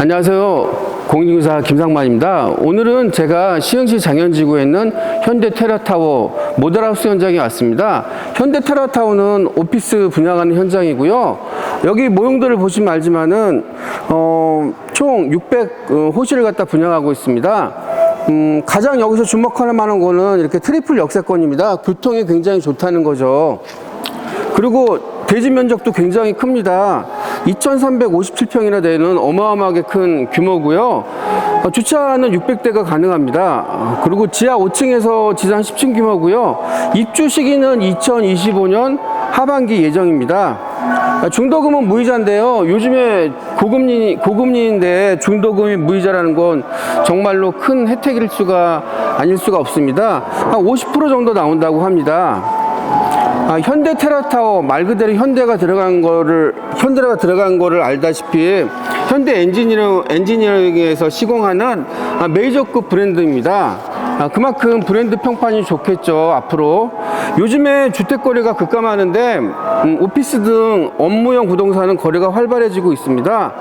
안녕하세요. 공인중개사 김상만입니다. 오늘은 제가 시흥시 장현지구에 있는 현대 테라타워 모델하우스 현장에 왔습니다. 현대 테라타워는 오피스 분양하는 현장이고요. 여기 모형들을 보시면 알지만은 어, 총 600 어, 호실을 갖다 분양하고 있습니다. 음, 가장 여기서 주목할 만한 거는 이렇게 트리플 역세권입니다. 교통이 굉장히 좋다는 거죠. 그리고 대지 면적도 굉장히 큽니다. 2,357평이나 되는 어마어마하게 큰 규모고요. 어, 주차는 600대가 가능합니다. 어, 그리고 지하 5층에서 지상 10층 규모고요. 입주 시기는 2025년 하반기 예정입니다. 아, 중도금은 무이자인데요. 요즘에 고금리, 고금리인데 중도금이 무이자라는 건 정말로 큰 혜택일 수가 아닐 수가 없습니다. 한 50% 정도 나온다고 합니다. 아, 현대 테라타워 말 그대로 현대가 들어간 거를 현대가 들어간 거를 알다시피 현대 엔지니어 엔지니어링에서 시공하는 아, 메이저급 브랜드입니다. 아, 그만큼 브랜드 평판이 좋겠죠 앞으로 요즘에 주택 거래가 급감하는데 음, 오피스 등 업무용 부동산은 거래가 활발해지고 있습니다.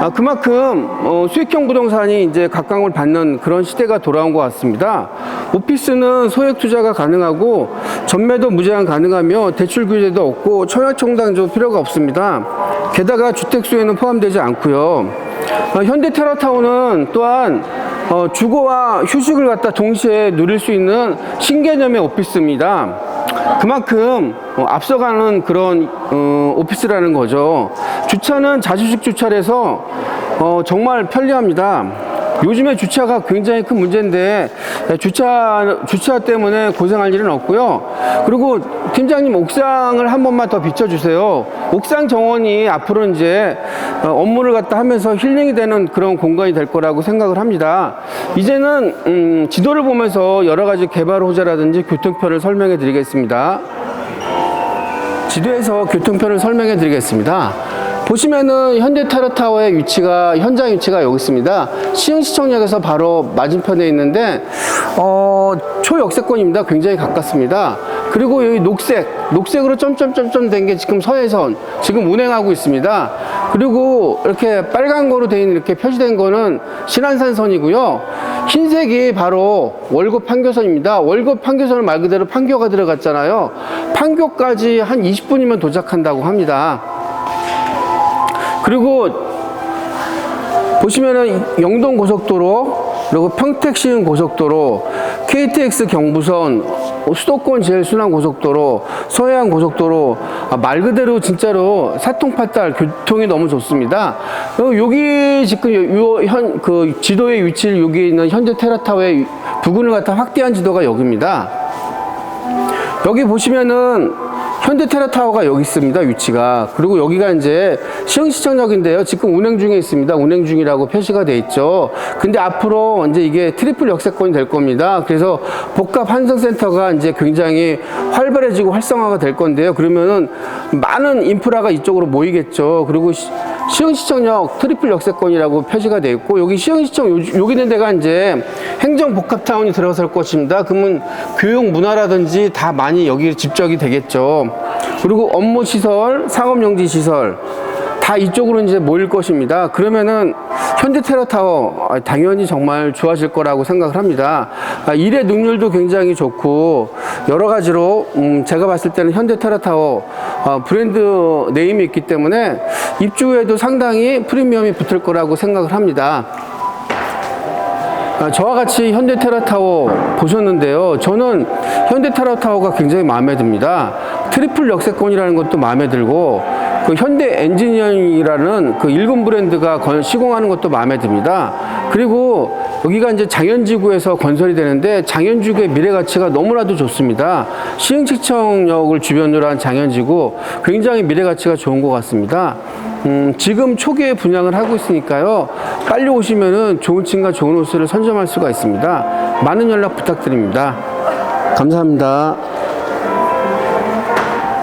아, 그만큼 어, 수익형 부동산이 이제 각광을 받는 그런 시대가 돌아온 것 같습니다. 오피스는 소액 투자가 가능하고 전매도 무제한 가능하며 대출 규제도 없고 청약청당도 필요가 없습니다. 게다가 주택 수에는 포함되지 않고요. 어, 현대 테라타워는 또한 어, 주거와 휴식을 갖다 동시에 누릴 수 있는 신개념의 오피스입니다. 그만큼 어, 앞서가는 그런 어, 오피스라는 거죠. 주차는 자주식 주차를 해서 어, 정말 편리합니다. 요즘에 주차가 굉장히 큰 문제인데 주차 주차 때문에 고생할 일은 없고요. 그리고 팀장님 옥상을 한 번만 더 비춰주세요. 옥상 정원이 앞으로 이제 어, 업무를 갖다 하면서 힐링이 되는 그런 공간이 될 거라고 생각을 합니다. 이제는 음, 지도를 보면서 여러 가지 개발 호재라든지 교통편을 설명해 드리겠습니다. 지도에서 교통편을 설명해 드리겠습니다. 보시면은 현대 테라타워의 위치가 현장 위치가 여기 있습니다. 시흥시청역에서 바로 맞은편에 있는데 어, 초역세권입니다. 굉장히 가깝습니다. 그리고 여기 녹색, 녹색으로 점점점점 된 게 지금 서해선 지금 운행하고 있습니다. 그리고 이렇게 빨간 거로 돼 있는 이렇게 표시된 거는 신안산선이고요. 흰색이 바로 월급 판교선입니다. 월급 판교선은 말 그대로 판교가 들어갔잖아요. 판교까지 한 20분이면 도착한다고 합니다. 그리고 보시면은 영동 고속도로 그리고 평택 시흥 고속도로 KTX 경부선 수도권 제일 순환 고속도로 서해안 고속도로 아, 말 그대로 진짜로 사통팔달 교통이 너무 좋습니다. 어, 여기 지금 요현그 지도의 위치를 여기 있는 현대 테라타워의 부근을 갖다 확대한 지도가 여기입니다. 여기 보시면은 현대 테라타워가 여기 있습니다 위치가. 그리고 여기가 이제 시흥시청역인데요. 지금 운행 중에 있습니다. 운행 중이라고 표시가 돼 있죠. 근데 앞으로 이제 이게 트리플 역세권이 될 겁니다. 그래서 복합 환승센터가 이제 굉장히 활발해지고 활성화가 될 건데요. 그러면은 많은 인프라가 이쪽으로 모이겠죠. 그리고 시, 시흥시청역 트리플 역세권이라고 표시가 돼 있고 여기 시흥시청 요- 여기 있는 데가 이제 행정복합타운이 들어설 것입니다. 그러면 교육 문화라든지 다 많이 여기 집적이 되겠죠. 그리고 업무 시설, 상업용지 시설 다 이쪽으로 이제 모일 것입니다. 그러면은 현대 테라타워 아, 당연히 정말 좋아질 거라고 생각을 합니다. 아, 일의 능률도 굉장히 좋고 여러 가지로 음, 제가 봤을 때는 현대 테라타워 어, 브랜드 네임이 있기 때문에 입주 후에도 상당히 프리미엄이 붙을 거라고 생각을 합니다. 아, 저와 같이 현대 테라타워 보셨는데요. 저는 현대 테라타워가 굉장히 마음에 듭니다. 트리플 역세권이라는 것도 마음에 들고 그 현대 엔지니어링이라는 그 일본 브랜드가 건- 시공하는 것도 마음에 듭니다. 그리고 여기가 이제 장현지구에서 건설이 되는데 장현지구의 미래 가치가 너무나도 좋습니다. 시흥시청역을 주변으로 한 장현지구 굉장히 미래 가치가 좋은 것 같습니다. 음, 지금 초기에 분양을 하고 있으니까요. 빨리 오시면은 좋은 층과 좋은 호수를 선점할 수가 있습니다. 많은 연락 부탁드립니다. 감사합니다.